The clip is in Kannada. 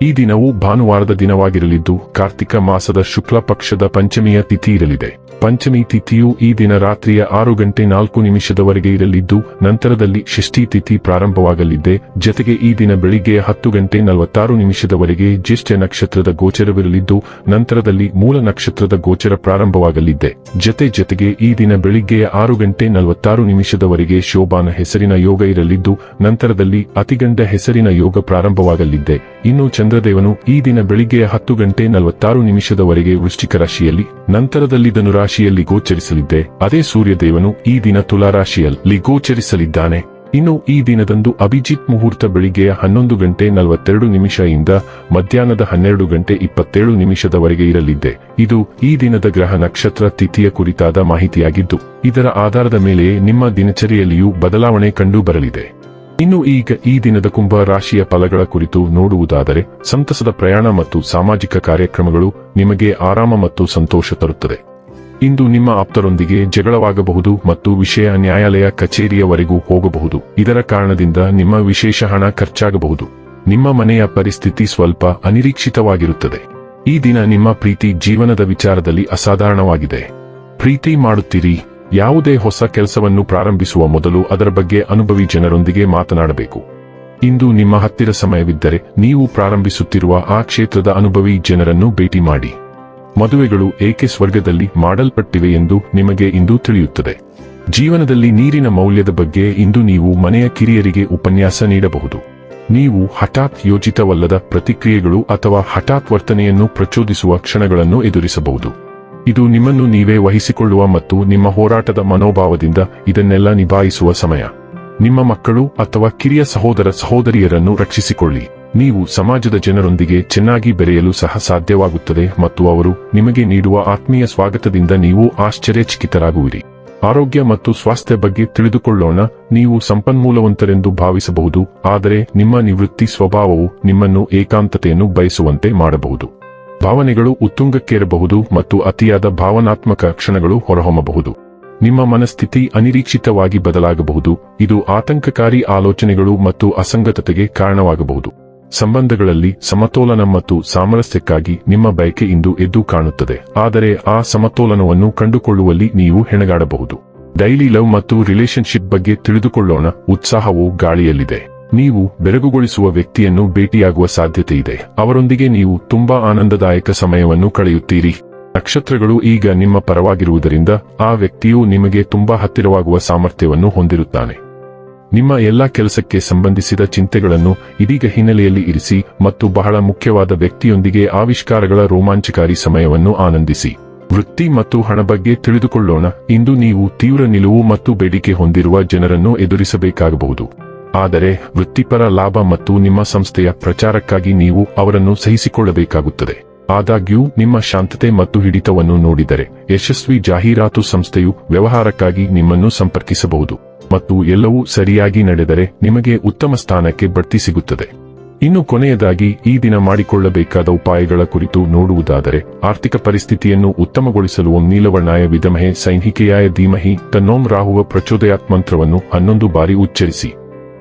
ಈ ದಿನವು ಭಾನುವಾರದ ದಿನವಾಗಿರಲಿದ್ದು, ಕಾರ್ತಿಕ ಮಾಸದ ಶುಕ್ಲ ಪಕ್ಷದ ಪಂಚಮಿಯ ತಿಥಿ ಇರಲಿದೆ. ಪಂಚಮಿ ತಿಥಿಯು ಈ ದಿನ ರಾತ್ರಿಯ ಆರು ಗಂಟೆ ನಾಲ್ಕು ನಿಮಿಷದವರೆಗೆ ಇರಲಿದ್ದು, ನಂತರದಲ್ಲಿ ಷಷ್ಠಿ ತಿಥಿ ಪ್ರಾರಂಭವಾಗಲಿದೆ. ಜತೆಗೆ ಈ ದಿನ ಬೆಳಿಗ್ಗೆ ಹತ್ತು ಗಂಟೆ ನಲವತ್ತಾರು ನಿಮಿಷದವರೆಗೆ ಜ್ಯೇಷ್ಠ ನಕ್ಷತ್ರದ ಗೋಚರವಿರಲಿದ್ದು, ನಂತರದಲ್ಲಿ ಮೂಲ ನಕ್ಷತ್ರದ ಗೋಚರ ಪ್ರಾರಂಭವಾಗಲಿದೆ. ಜತೆ ಜತೆಗೆ ಈ ದಿನ ಬೆಳಿಗ್ಗೆ ಆರು ಗಂಟೆ ನಲವತ್ತಾರು ನಿಮಿಷದವರೆಗೆ ಶೋಭಾನ ಹೆಸರಿನ ಯೋಗ ಇರಲಿದ್ದು, ನಂತರದಲ್ಲಿ ಅತಿಗಂಡ ಹೆಸರಿನ ಯೋಗ ಪ್ರಾರಂಭವಾಗಲಿದೆ. ಇನ್ನು ಚಂದ್ರದೇವನು ಈ ದಿನ ಬೆಳಿಗ್ಗೆಯ ಹತ್ತು ಗಂಟೆ ನಲವತ್ತಾರು ನಿಮಿಷದವರೆಗೆ ವೃಶ್ಚಿಕ ರಾಶಿಯಲ್ಲಿ ನಂತರದಲ್ಲಿ ಧನುರಾಶಿಯಲ್ಲಿ ಗೋಚರಿಸಲಿದ್ದೆ. ಅದೇ ಸೂರ್ಯದೇವನು ಈ ದಿನ ತುಲಾರಾಶಿಯಲ್ಲಿ ಗೋಚರಿಸಲಿದ್ದಾನೆ. ಇನ್ನು ಈ ದಿನದಂದು ಅಭಿಜಿತ್ ಮುಹೂರ್ತ ಬೆಳಿಗ್ಗೆಯ ಹನ್ನೊಂದು ಗಂಟೆ ನಲವತ್ತೆರಡು ನಿಮಿಷದಿಂದ ಮಧ್ಯಾಹ್ನದ ಹನ್ನೆರಡು ಗಂಟೆ ಇಪ್ಪತ್ತೇಳು ನಿಮಿಷದವರೆಗೆ ಇರಲಿದ್ದೆ. ಇದು ಈ ದಿನದ ಗ್ರಹ ನಕ್ಷತ್ರ ತಿಥಿಯ ಕುರಿತಾದ ಮಾಹಿತಿಯಾಗಿದ್ದು, ಇದರ ಆಧಾರದ ಮೇಲೆಯೇ ನಿಮ್ಮ ದಿನಚರಿಯಲ್ಲಿಯೂ ಬದಲಾವಣೆ ಕಂಡು ಬರಲಿದೆ ಇನ್ನು ಈಗ ಈ ದಿನದ ಕುಂಭ ರಾಶಿಯ ಫಲಗಳ ಕುರಿತು ನೋಡುವುದಾದರೆ, ಸಂತಸದ ಪ್ರಯಾಣ ಮತ್ತು ಸಾಮಾಜಿಕ ಕಾರ್ಯಕ್ರಮಗಳು ನಿಮಗೆ ಆರಾಮ ಮತ್ತು ಸಂತೋಷ ತರುತ್ತದೆ. ಇಂದು ನಿಮ್ಮ ಆಪ್ತರೊಂದಿಗೆ ಜಗಳವಾಗಬಹುದು ಮತ್ತು ವಿಷಯ ನ್ಯಾಯಾಲಯ ಕಚೇರಿಯವರೆಗೂ ಹೋಗಬಹುದು. ಇದರ ಕಾರಣದಿಂದ ನಿಮ್ಮ ವಿಶೇಷ ಹಣ ಖರ್ಚಾಗಬಹುದು. ನಿಮ್ಮ ಮನೆಯ ಪರಿಸ್ಥಿತಿ ಸ್ವಲ್ಪ ಅನಿರೀಕ್ಷಿತವಾಗಿರುತ್ತದೆ. ಈ ದಿನ ನಿಮ್ಮ ಪ್ರೀತಿ ಜೀವನದ ವಿಚಾರದಲ್ಲಿ ಅಸಾಧಾರಣವಾಗಿದೆ. ಪ್ರೀತಿ ಮಾಡುತ್ತೀರಿ. ಯಾವುದೇ ಹೊಸ ಕೆಲಸವನ್ನು ಪ್ರಾರಂಭಿಸುವ ಮೊದಲು ಅದರ ಬಗ್ಗೆ ಅನುಭವಿ ಜನರೊಂದಿಗೆ ಮಾತನಾಡಬೇಕು. ಇಂದು ನಿಮ್ಮ ಹತ್ತಿರ ಸಮಯವಿದ್ದರೆ ನೀವು ಪ್ರಾರಂಭಿಸುತ್ತಿರುವ ಆ ಕ್ಷೇತ್ರದ ಅನುಭವಿ ಜನರನ್ನು ಭೇಟಿ ಮಾಡಿ. ಮದುವೆಗಳು ಏಕೆ ಸ್ವರ್ಗದಲ್ಲಿ ಮಾಡಲ್ಪಟ್ಟಿವೆ ಎಂದು ನಿಮಗೆ ಇಂದು ತಿಳಿಯುತ್ತದೆ. ಜೀವನದಲ್ಲಿ ನೀರಿನ ಮೌಲ್ಯದ ಬಗ್ಗೆ ಇಂದು ನೀವು ಮನೆಯ ಕಿರಿಯರಿಗೆ ಉಪನ್ಯಾಸ ನೀಡಬಹುದು. ನೀವು ಹಠಾತ್ ಯೋಜಿತವಲ್ಲದ ಪ್ರತಿಕ್ರಿಯೆಗಳು ಅಥವಾ ಹಠಾತ್ ವರ್ತನೆಯನ್ನು ಪ್ರಚೋದಿಸುವ ಕ್ಷಣಗಳನ್ನು ಎದುರಿಸಬಹುದು. ಇದು ನಿಮ್ಮನ್ನು ನೀವೇ ವಹಿಸಿಕೊಳ್ಳುವ ಮತ್ತು ನಿಮ್ಮ ಹೋರಾಟದ ಮನೋಭಾವದಿಂದ ಇದನ್ನೆಲ್ಲ ನಿಭಾಯಿಸುವ ಸಮಯ. ನಿಮ್ಮ ಮಕ್ಕಳು ಅಥವಾ ಕಿರಿಯ ಸಹೋದರ ಸಹೋದರಿಯರನ್ನು ರಕ್ಷಿಸಿಕೊಳ್ಳಿ. ನೀವು ಸಮಾಜದ ಜನರೊಂದಿಗೆ ಚೆನ್ನಾಗಿ ಬೆರೆಯಲು ಸಹ ಸಾಧ್ಯವಾಗುತ್ತದೆ ಮತ್ತು ಅವರು ನಿಮಗೆ ನೀಡುವ ಆತ್ಮೀಯ ಸ್ವಾಗತದಿಂದ ನೀವು ಆಶ್ಚರ್ಯಚಕಿತರಾಗುವಿರಿ. ಆರೋಗ್ಯ ಮತ್ತು ಸ್ವಾಸ್ಥ್ಯ ಬಗ್ಗೆ ತಿಳಿದುಕೊಳ್ಳೋಣ. ನೀವು ಸಂಪನ್ಮೂಲವಂತರೆಂದು ಭಾವಿಸಬಹುದು, ಆದರೆ ನಿಮ್ಮ ನಿವೃತ್ತಿ ಸ್ವಭಾವವು ನಿಮ್ಮನ್ನು ಏಕಾಂತತೆಯನ್ನು ಬಯಸುವಂತೆ ಮಾಡಬಹುದು. ಭಾವನೆಗಳು ಉತ್ತುಂಗಕ್ಕೇರಬಹುದು ಮತ್ತು ಅತಿಯಾದ ಭಾವನಾತ್ಮಕ ಕ್ಷಣಗಳು ಹೊರಹೊಮ್ಮಬಹುದು. ನಿಮ್ಮ ಮನಸ್ಥಿತಿ ಅನಿರೀಕ್ಷಿತವಾಗಿ ಬದಲಾಗಬಹುದು. ಇದು ಆತಂಕಕಾರಿ ಆಲೋಚನೆಗಳು ಮತ್ತು ಅಸಂಗತತೆಗೆ ಕಾರಣವಾಗಬಹುದು. ಸಂಬಂಧಗಳಲ್ಲಿ ಸಮತೋಲನ ಮತ್ತು ಸಾಮರಸ್ಯಕ್ಕಾಗಿ ನಿಮ್ಮ ಬಯಕೆ ಇಂದು ಎದ್ದು ಕಾಣುತ್ತದೆ. ಆದರೆ ಆ ಸಮತೋಲನವನ್ನು ಕಂಡುಕೊಳ್ಳುವಲ್ಲಿ ನೀವು ಹೆಣಗಾಡಬಹುದು. ಡೈಲಿ ಲವ್ ಮತ್ತು ರಿಲೇಶನ್ಶಿಪ್ ಬಗ್ಗೆ ತಿಳಿದುಕೊಳ್ಳೋಣ. ಉತ್ಸಾಹವು ಗಾಳಿಯಲ್ಲಿದೆ. ನೀವು ಬೆರಗುಗೊಳಿಸುವ ವ್ಯಕ್ತಿಯನ್ನು ಭೇಟಿಯಾಗುವ ಸಾಧ್ಯತೆ ಇದೆ ಅವರೊಂದಿಗೆ ನೀವು ತುಂಬಾ ಆನಂದದಾಯಕ ಸಮಯವನ್ನು ಕಳೆಯುತ್ತೀರಿ. ನಕ್ಷತ್ರಗಳು ಈಗ ನಿಮ್ಮ ಪರವಾಗಿರುವುದರಿಂದ ಆ ವ್ಯಕ್ತಿಯು ನಿಮಗೆ ತುಂಬಾ ಹತ್ತಿರವಾಗುವ ಸಾಮರ್ಥ್ಯವನ್ನು ಹೊಂದಿರುತ್ತಾನೆ. ನಿಮ್ಮ ಎಲ್ಲಾ ಕೆಲಸಕ್ಕೆ ಸಂಬಂಧಿಸಿದ ಚಿಂತೆಗಳನ್ನು ಇದೀಗ ಹಿನ್ನೆಲೆಯಲ್ಲಿ ಇರಿಸಿ ಮತ್ತು ಬಹಳ ಮುಖ್ಯವಾದ ವ್ಯಕ್ತಿಯೊಂದಿಗೆ ಆವಿಷ್ಕಾರಗಳ ರೋಮಾಂಚಕಾರಿ ಸಮಯವನ್ನು ಆನಂದಿಸಿ. ವೃತ್ತಿ ಮತ್ತು ಹಣ ಬಗ್ಗೆ ತಿಳಿದುಕೊಳ್ಳೋಣ. ಇಂದು ನೀವು ತೀವ್ರ ನಿಲುವು ಮತ್ತು ಬೇಡಿಕೆ ಹೊಂದಿರುವ ಜನರನ್ನು ಎದುರಿಸಬೇಕಾಗಬಹುದು. ಆದರೆ ವೃತ್ತಿಪರ ಲಾಭ ಮತ್ತು ನಿಮ್ಮ ಸಂಸ್ಥೆಯ ಪ್ರಚಾರಕ್ಕಾಗಿ ನೀವು ಅವರನ್ನು ಸಹಿಸಿಕೊಳ್ಳಬೇಕಾಗುತ್ತದೆ. ಆದಾಗ್ಯೂ, ನಿಮ್ಮ ಶಾಂತತೆ ಮತ್ತು ಹಿಡಿತವನ್ನು ನೋಡಿದರೆ ಯಶಸ್ವಿ ಜಾಹೀರಾತು ಸಂಸ್ಥೆಯು ವ್ಯವಹಾರಕ್ಕಾಗಿ ನಿಮ್ಮನ್ನು ಸಂಪರ್ಕಿಸಬಹುದು ಮತ್ತು ಎಲ್ಲವೂ ಸರಿಯಾಗಿ ನಡೆದರೆ ನಿಮಗೆ ಉತ್ತಮ ಸ್ಥಾನಕ್ಕೆ ಬಡ್ತಿ ಸಿಗುತ್ತದೆ. ಇನ್ನು ಕೊನೆಯದಾಗಿ, ಈ ದಿನ ಮಾಡಿಕೊಳ್ಳಬೇಕಾದ ಉಪಾಯಗಳ ಕುರಿತು ನೋಡುವುದಾದರೆ, ಆರ್ಥಿಕ ಪರಿಸ್ಥಿತಿಯನ್ನು ಉತ್ತಮಗೊಳಿಸಲು ನೀಲವರ್ಣಾಯ ವಿಧಮಹೆ ಸೈನಿಕೆಯಾಯ ಧೀಮಹಿ ತನ್ನೋಂ ರಾಹುವ ಪ್ರಚೋದಯಾತ್ಮಂತ್ರವನ್ನು ಹನ್ನೊಂದು ಬಾರಿ ಉಚ್ಚರಿಸಿ.